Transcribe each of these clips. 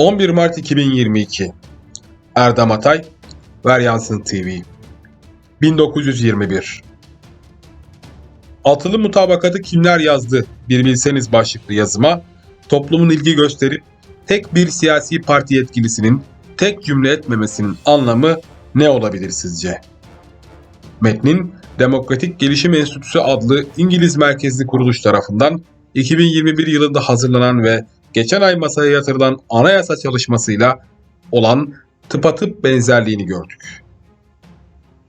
11 Mart 2022 Erdem Atay Veryansın TV 1921 Altılı mutabakatı kimler yazdı? Bir bilseniz başlıklı yazıma toplumun ilgi gösterip tek bir siyasi parti yetkilisinin tek cümle etmemesinin anlamı ne olabilir sizce? Metnin Demokratik Gelişim Enstitüsü adlı İngiliz merkezli kuruluş tarafından 2021 yılında hazırlanan ve geçen ay masaya yatırılan anayasa çalışmasıyla olan tıpatıp benzerliğini gördük.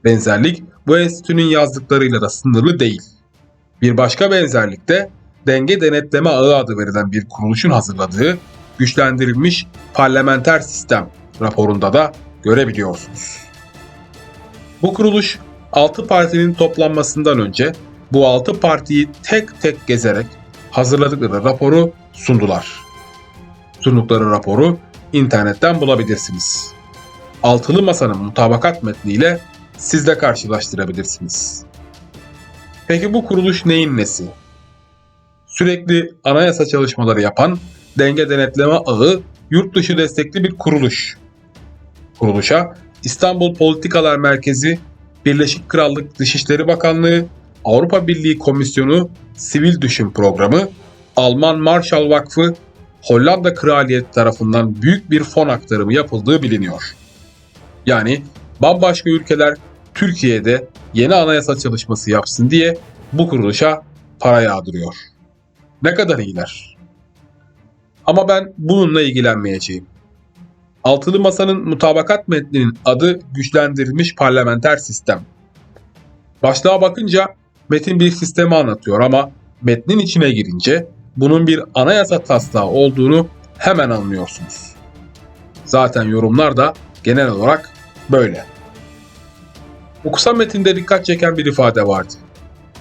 Benzerlik bu enstitünün yazdıklarıyla da sınırlı değil. Bir başka benzerlik de Denge Denetleme Ağı adı verilen bir kuruluşun hazırladığı güçlendirilmiş parlamenter sistem raporunda da görebiliyorsunuz. Bu kuruluş 6 partinin toplanmasından önce bu 6 partiyi tek tek gezerek hazırladıkları raporu sundular. Sundukları raporu internetten bulabilirsiniz. Altılı Masa'nın mutabakat metniyle siz de karşılaştırabilirsiniz. Peki bu kuruluş neyin nesi? Sürekli anayasa çalışmaları yapan Denge Denetleme Ağı yurt dışı destekli bir kuruluş. Kuruluşa İstanbul Politikalar Merkezi, Birleşik Krallık Dışişleri Bakanlığı, Avrupa Birliği Komisyonu, Sivil Düşün Programı, Alman Marshall Vakfı, Hollanda Kraliyeti tarafından büyük bir fon aktarımı yapıldığı biliniyor. Yani bambaşka ülkeler Türkiye'de yeni anayasa çalışması yapsın diye bu kuruluşa para yağdırıyor. Ne kadar iyiler. Ama ben bununla ilgilenmeyeceğim. Altılı Masa'nın mutabakat metninin adı güçlendirilmiş parlamenter sistem. Başlığa bakınca metin bir sistemi anlatıyor ama metnin içine girince bunun bir anayasa taslağı olduğunu hemen anlıyorsunuz. Zaten yorumlar da genel olarak böyle. Bu metinde dikkat çeken bir ifade vardı.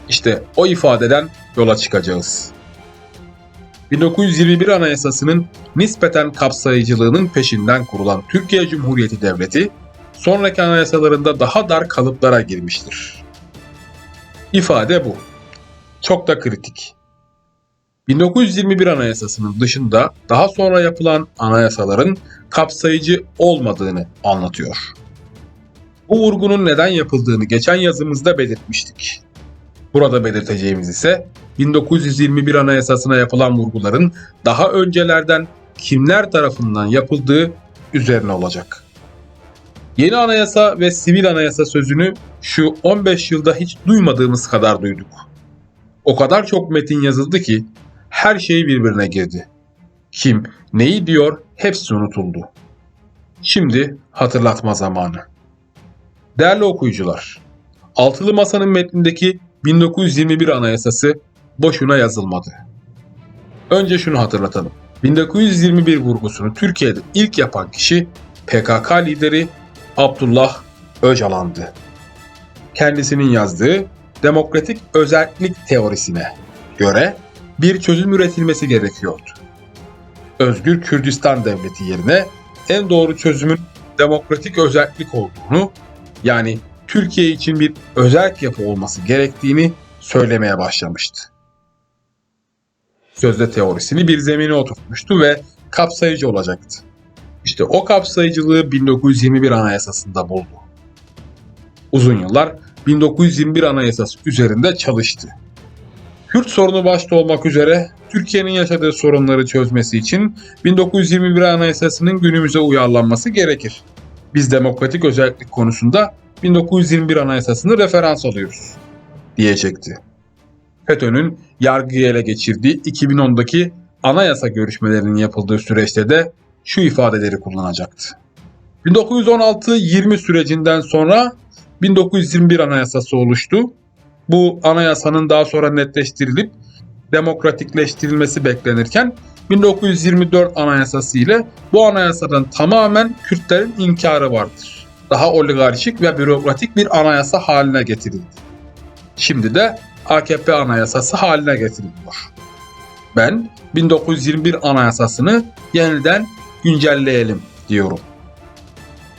İşte o ifadeden yola çıkacağız. 1921 Anayasası'nın nispeten kapsayıcılığının peşinden kurulan Türkiye Cumhuriyeti Devleti, sonraki anayasalarında daha dar kalıplara girmiştir. İfade bu. Çok da kritik. 1921 Anayasası'nın dışında daha sonra yapılan anayasaların kapsayıcı olmadığını anlatıyor. Bu vurgunun neden yapıldığını geçen yazımızda belirtmiştik. Burada belirteceğimiz ise 1921 Anayasası'na yapılan vurguların daha öncelerden kimler tarafından yapıldığı üzerine olacak. Yeni anayasa ve sivil anayasa sözünü şu 15 yılda hiç duymadığımız kadar duyduk. O kadar çok metin yazıldı ki her şey birbirine girdi. Kim neyi diyor hepsi unutuldu. Şimdi hatırlatma zamanı. Değerli okuyucular, Altılı Masa'nın metnindeki 1921 Anayasası boşuna yazılmadı. Önce şunu hatırlatalım. 1921 vurgusunu Türkiye'de ilk yapan kişi PKK lideri Abdullah Öcalan'dı. Kendisinin yazdığı demokratik özellik teorisine göre bir çözüm üretilmesi gerekiyordu. Özgür Kürdistan devleti yerine en doğru çözümün demokratik özellik olduğunu yani Türkiye için bir özerk yapı olması gerektiğini söylemeye başlamıştı. Sözde teorisini bir zemine oturtmuştu ve kapsayıcı olacaktı. İşte o kapsayıcılığı 1921 Anayasası'nda buldu. Uzun yıllar 1921 Anayasası üzerinde çalıştı. Kürt sorunu başta olmak üzere Türkiye'nin yaşadığı sorunları çözmesi için 1921 Anayasası'nın günümüze uyarlanması gerekir. Biz demokratik özellik konusunda 1921 Anayasası'nı referans alıyoruz diyecekti. FETÖ'nün yargıyı ele geçirdiği 2010'daki anayasa görüşmelerinin yapıldığı süreçte de şu ifadeleri kullanacaktı. 1916-20 sürecinden sonra 1921 Anayasası oluştu. Bu anayasanın daha sonra netleştirilip demokratikleştirilmesi beklenirken 1924 Anayasası ile bu anayasadan tamamen Kürtlerin inkarı vardır. Daha oligarşik ve bürokratik bir anayasa haline getirildi. Şimdi de AKP anayasası haline getiriliyor. Ben 1921 anayasasını yeniden güncelleyelim diyorum.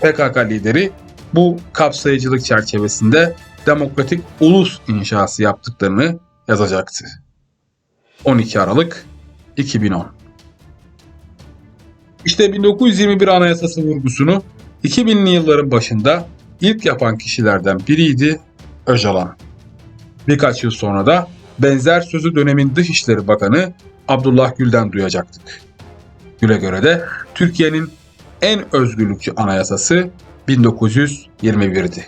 PKK lideri bu kapsayıcılık çerçevesinde demokratik ulus inşası yaptıklarını yazacaktı. 12 Aralık 2010 İşte 1921 Anayasası vurgusunu 2000'li yılların başında ilk yapan kişilerden biriydi Öcalan. Birkaç yıl sonra da benzer sözü dönemin Dışişleri Bakanı Abdullah Gül'den duyacaktık. Gül'e göre de Türkiye'nin en özgürlükçü anayasası 1921'di.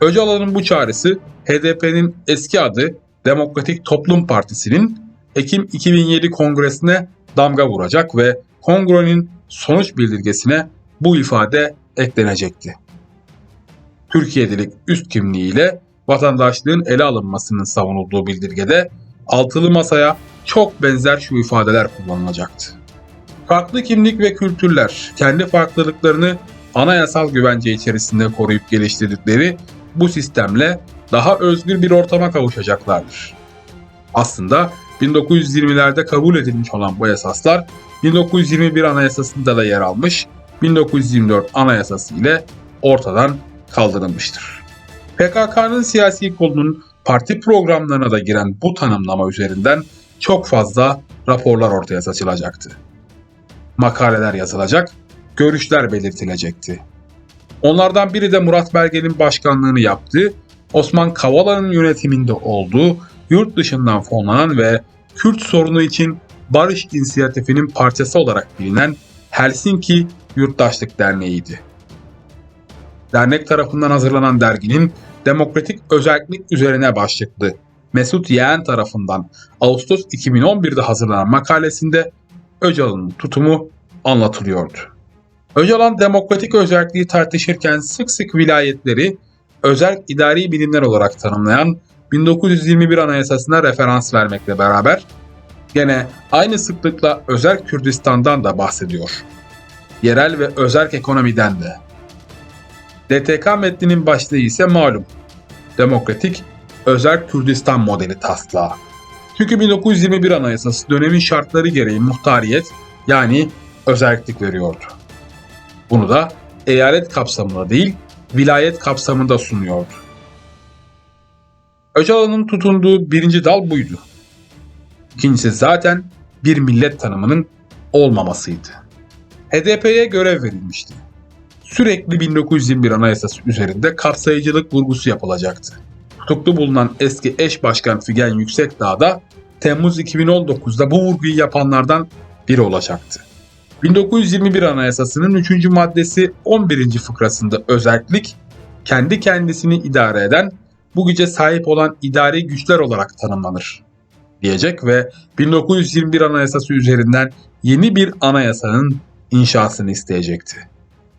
Öcalan'ın bu çağrısı HDP'nin eski adı Demokratik Toplum Partisi'nin Ekim 2007 kongresine damga vuracak ve kongrenin sonuç bildirgesine bu ifade eklenecekti. Türkiye'lilik üst kimliğiyle vatandaşlığın ele alınmasının savunulduğu bildirgede altılı masaya çok benzer şu ifadeler kullanılacaktı. Farklı kimlik ve kültürler kendi farklılıklarını anayasal güvence içerisinde koruyup geliştirdikleri bu sistemle daha özgür bir ortama kavuşacaklardır. Aslında 1920'lerde kabul edilmiş olan bu esaslar 1921 Anayasası'nda da yer almış, 1924 Anayasası ile ortadan kaldırılmıştır. PKK'nın siyasi kolunun parti programlarına da giren bu tanımlama üzerinden çok fazla raporlar ortaya saçılacaktı. Makaleler yazılacak, görüşler belirtilecekti. Onlardan biri de Murat Belge'nin başkanlığını yaptığı, Osman Kavala'nın yönetiminde olduğu, yurt dışından fonlanan ve Kürt sorunu için Barış İnisiyatifi'nin parçası olarak bilinen Helsinki Yurttaşlık Derneği'ydi. Dernek tarafından hazırlanan derginin demokratik özellik üzerine başlıklı Mesut Yeğen tarafından Ağustos 2011'de hazırlanan makalesinde Öcalan'ın tutumu anlatılıyordu. Öcalan demokratik özelliği tartışırken sık sık vilayetleri özel idari bilimler olarak tanımlayan 1921 Anayasası'na referans vermekle beraber gene aynı sıklıkla özel Kürdistan'dan da bahsediyor. Yerel ve özerk ekonomiden de. DTK metninin başlığı ise malum. Demokratik özel Kürdistan modeli taslağı. Çünkü 1921 Anayasası dönemin şartları gereği muhtariyet yani özellik veriyordu. Bunu da eyalet kapsamında değil, vilayet kapsamında sunuyordu. Öcalan'ın tutunduğu birinci dal buydu. İkincisi zaten bir millet tanımının olmamasıydı. HDP'ye görev verilmişti. Sürekli 1921 Anayasası üzerinde kapsayıcılık vurgusu yapılacaktı. Tutuklu bulunan eski eş başkan Figen Yüksekdağ da Temmuz 2019'da bu vurguyu yapanlardan biri olacaktı. 1921 Anayasası'nın 3. maddesi 11. fıkrasında özellik kendi kendisini idare eden, bu güce sahip olan idari güçler olarak tanımlanır diyecek ve 1921 Anayasası üzerinden yeni bir anayasanın inşasını isteyecekti.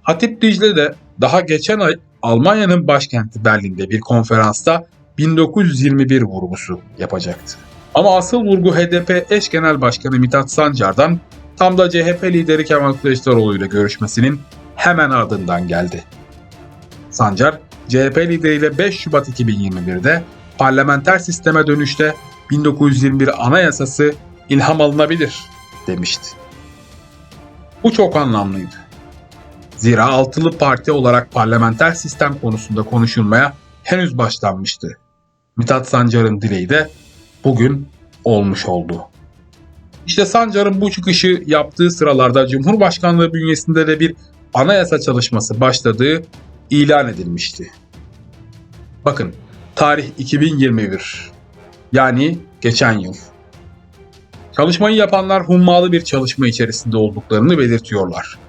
Hatip Dicle de daha geçen ay Almanya'nın başkenti Berlin'de bir konferansta 1921 vurgusu yapacaktı. Ama asıl vurgu HDP eş genel başkanı Mithat Sancar'dan tam da CHP lideri Kemal Kılıçdaroğlu ile görüşmesinin hemen ardından geldi. Sancar, CHP lideriyle 5 Şubat 2021'de parlamenter sisteme dönüşte 1921 Anayasası ilham alınabilir demişti. Bu çok anlamlıydı. Zira altılı parti olarak parlamenter sistem konusunda konuşulmaya henüz başlanmıştı. Mithat Sancar'ın dileği de bugün olmuş oldu. İşte Sancar'ın bu çıkışı yaptığı sıralarda Cumhurbaşkanlığı bünyesinde de bir anayasa çalışması başladığı ilan edilmişti. Bakın tarih 2021 yani geçen yıl. Çalışmayı yapanlar hummalı bir çalışma içerisinde olduklarını belirtiyorlar.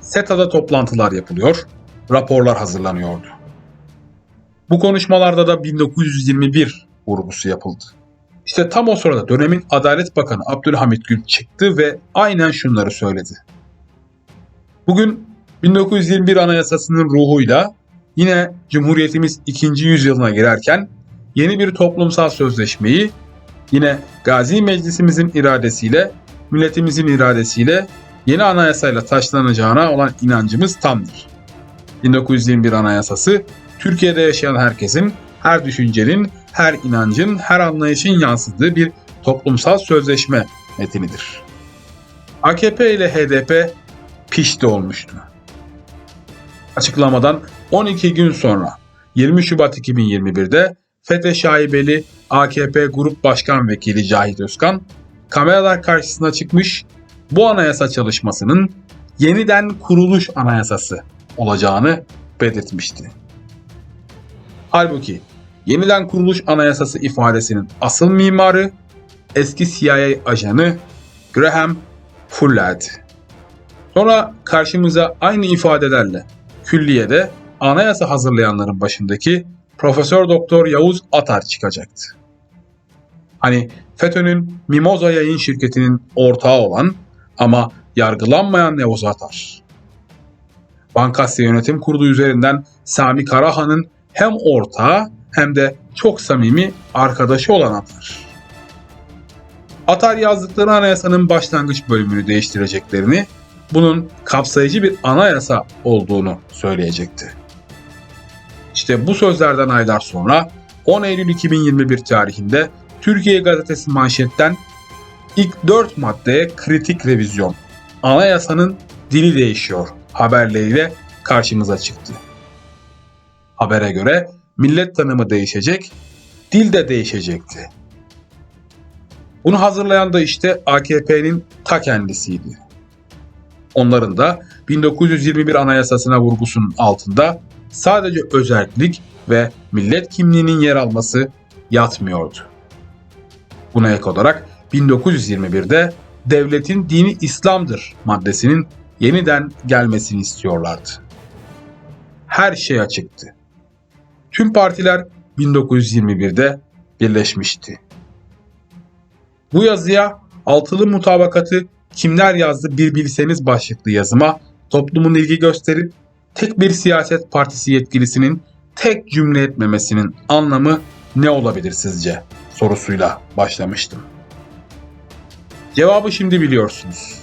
SETA'da toplantılar yapılıyor, raporlar hazırlanıyordu. Bu konuşmalarda da 1921 vurgusu yapıldı. İşte tam o sırada dönemin Adalet Bakanı Abdülhamit Gül çıktı ve aynen şunları söyledi. Bugün 1921 Anayasası'nın ruhuyla yine Cumhuriyetimiz 2. yüzyılına girerken yeni bir toplumsal sözleşmeyi yine Gazi Meclisimizin iradesiyle, milletimizin iradesiyle yeni anayasayla taşlanacağına olan inancımız tamdır. 1921 Anayasası Türkiye'de yaşayan herkesin, her düşüncenin, her inancın, her anlayışın yansıdığı bir toplumsal sözleşme metinidir. AKP ile HDP pişti olmuştu. Açıklamadan 12 gün sonra 20 Şubat 2021'de FETÖ şaibeli AKP Grup Başkan Vekili Cahit Özkan kameralar karşısına çıkmış bu anayasa çalışmasının yeniden kuruluş anayasası olacağını belirtmişti. Halbuki yeniden kuruluş anayasası ifadesinin asıl mimarı eski CIA ajanı Graham Fuller'di. Sonra karşımıza aynı ifadelerle külliyede anayasa hazırlayanların başındaki Profesör Doktor Yavuz Atar çıkacaktı. Hani FETÖ'nün Mimoza yayın şirketinin ortağı olan ama yargılanmayan Yavuz Atar. Bankasya Yönetim Kurulu üzerinden Sami Karahan'ın hem ortağı hem de çok samimi arkadaşı olan Atar. Atar yazdıkları anayasanın başlangıç bölümünü değiştireceklerini, bunun kapsayıcı bir anayasa olduğunu söyleyecekti. İşte bu sözlerden aylar sonra 10 Eylül 2021 tarihinde Türkiye Gazetesi manşetten ilk 4 maddeye kritik revizyon, anayasanın dili değişiyor haberleriyle karşımıza çıktı. Habere göre millet tanımı değişecek, dil de değişecekti. Bunu hazırlayan da işte AKP'nin ta kendisiydi. Onların da 1921 Anayasasına vurgusunun altında sadece özellik ve millet kimliğinin yer alması yatmıyordu. Buna ek olarak 1921'de devletin dini İslam'dır maddesinin yeniden gelmesini istiyorlardı. Her şey açıktı. Tüm partiler 1921'de birleşmişti. Bu yazıya altılı mutabakatı kimler yazdı bir bilseniz başlıklı yazıma toplumun ilgi gösterip tek bir siyaset partisi yetkilisinin tek cümle etmemesinin anlamı ne olabilir sizce? sorusuyla başlamıştım. Cevabı şimdi biliyorsunuz.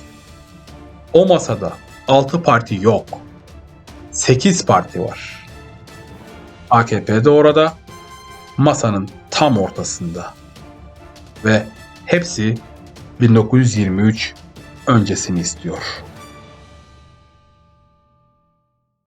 O masada 6 parti yok. 8 parti var. AKP de orada, masanın tam ortasında. Ve hepsi 1923 öncesini istiyor.